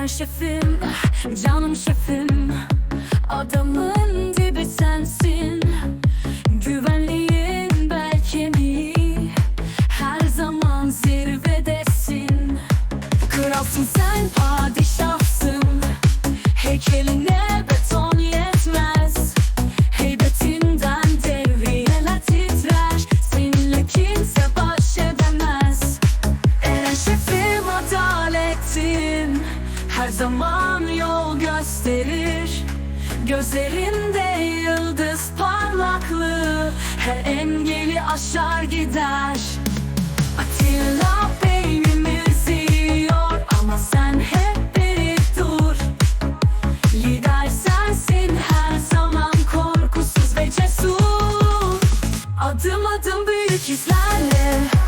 Eren şefim, canım şefim. Adamın dibi sensin Güvenliğin bel kemiği Her zaman zirvedesin. Kralsın sen padişahsın. Heykeline zaman yol gösterir. Gözlerinde yıldız parlaklığı Her engeli aşar gider. Atilla beynimizi yiyor Ama sen hep beri dur. Lider sensin her zaman korkusuz ve Adım adım büyük izlerle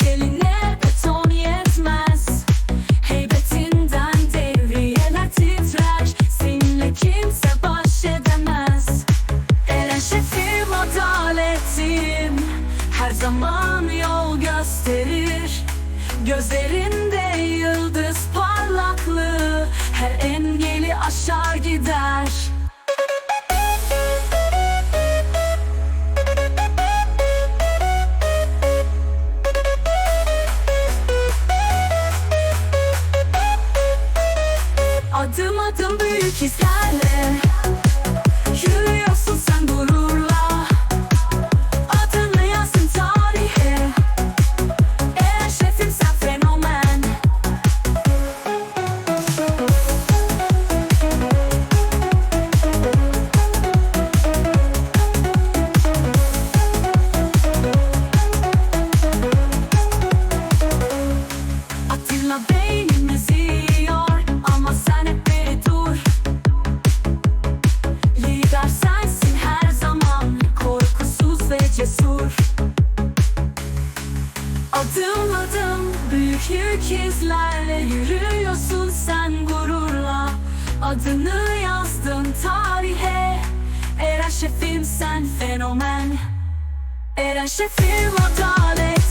Heykeline beton yetmez. Heybetinden devriyeler titrer Seninle kimse baş edemez. Eren adaletim. Her zaman yol gösterir. Gözlerinde yıldız parlaklığı. Her engeli aşar gider Adım büyük izlerle cesur. Adım adım büyük yük izlerle Yürüyorsun sen gururla. Adını yazdın tarihe. Eren şefim sen fenomen. Eren şefim adaletim